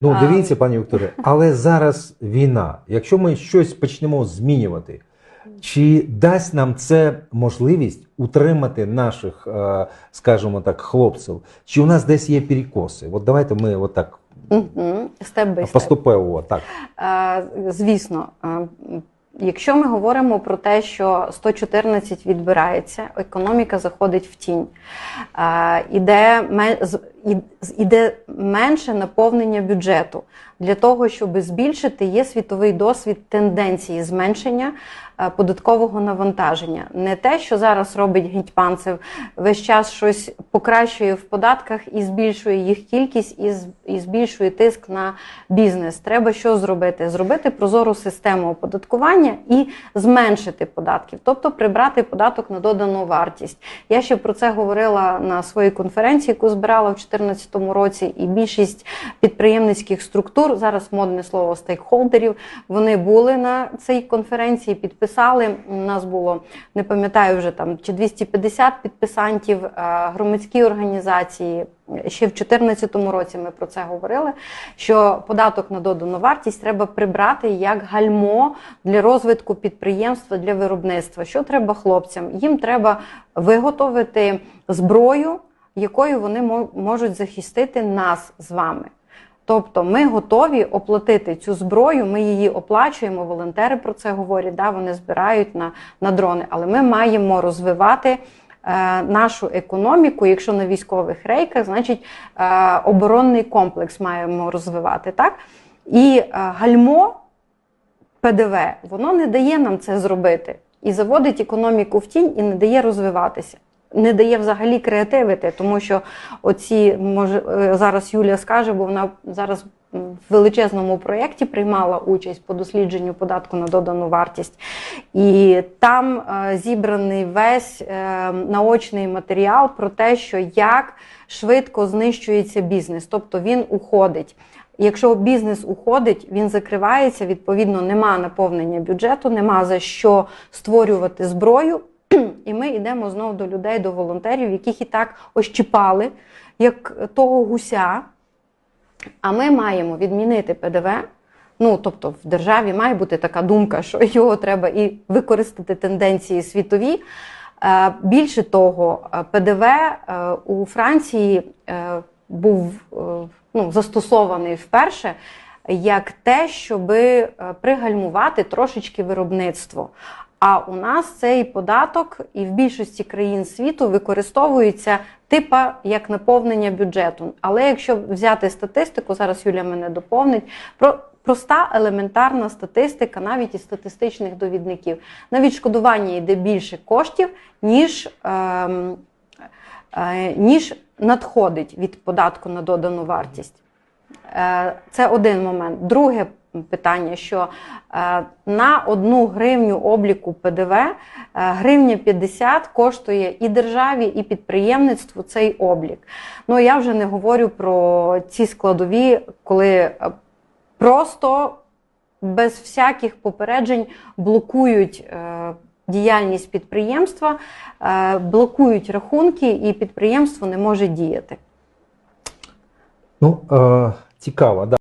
Ну, А. дивіться, пані Вікторія, але зараз війна. Якщо ми щось почнемо змінювати, чи дасть нам це можливість утримати наших, е, скажімо так, хлопців? Чи у нас десь є перекоси? От давайте ми отак. Степ поступово так. Е, Звісно, е, якщо ми говоримо про те, що 114 відбирається, економіка заходить в тінь, іде, іде менше наповнення бюджету. Для того, щоб збільшити, є світовий досвід тенденції зменшення е, податкового навантаження. Не те, що зараз робить Гетьманцев, весь час щось покращує в податках і збільшує їх кількість, і збільшує тиск на бізнес. Треба що зробити? Зробити прозору систему оподаткування і зменшити податків, тобто прибрати податок на додану вартість. Я ще про це говорила на своїй конференції, яку збирала в 2014 році, і більшість підприємницьких структур, зараз модне слово стейкхолдерів, вони були на цій конференції, підписали. У нас було, не пам'ятаю вже там чи 250 підписантів, е, громадські організації. Ще в 2014 році ми про це говорили. Що податок на додану вартість треба прибрати як гальмо для розвитку підприємства для виробництва. Що треба хлопцям? Їм треба виготовити зброю, якою вони мо- можуть захистити нас з вами. Тобто ми готові оплатити цю зброю, ми її оплачуємо. Волонтери про це говорять, да, вони збирають на, на дрони, але ми маємо розвивати е, нашу економіку. Якщо на військових рейках, значить е, оборонний комплекс маємо розвивати. Так? І е, гальмо ПДВ воно не дає нам це зробити і заводить економіку в тінь і не дає розвиватися. Не дає взагалі креативити, тому що оці може е, зараз Юлія скаже, бо вона зараз в величезному проєкті приймала участь по дослідженню податку на додану вартість, і там е, зібраний весь е, наочний матеріал про те, що як швидко знищується бізнес, тобто він уходить. Якщо бізнес уходить, він закривається, відповідно, нема наповнення бюджету, нема за що створювати зброю. І ми йдемо знову до людей, до волонтерів, яких і так ощіпали, як того гуся. А ми маємо відмінити ПДВ. Ну, тобто, в державі має бути така думка, що його треба і використати тенденції світові. Е, Більше того, е, ПДВ е, у Франції був ну, застосований вперше як те, щоб пригальмувати трошечки виробництво. А у нас цей податок і в більшості країн світу використовується типа як наповнення бюджету. Але якщо взяти статистику, зараз Юля мене доповнить, про проста елементарна статистика, навіть із статистичних довідників. На відшкодування йде більше коштів, ніж, ем, е, ніж надходить від податку на додану вартість. Е, Це один момент. Друге питання, що е, на одну гривню обліку ПДВ е, гривня 50 коштує і державі, і підприємництву цей облік. Ну я вже не говорю про ці складові, коли е, просто без всяких попереджень блокують. Діяльність підприємства блокують рахунки, і підприємство не може діяти. Ну, е, цікаво, да.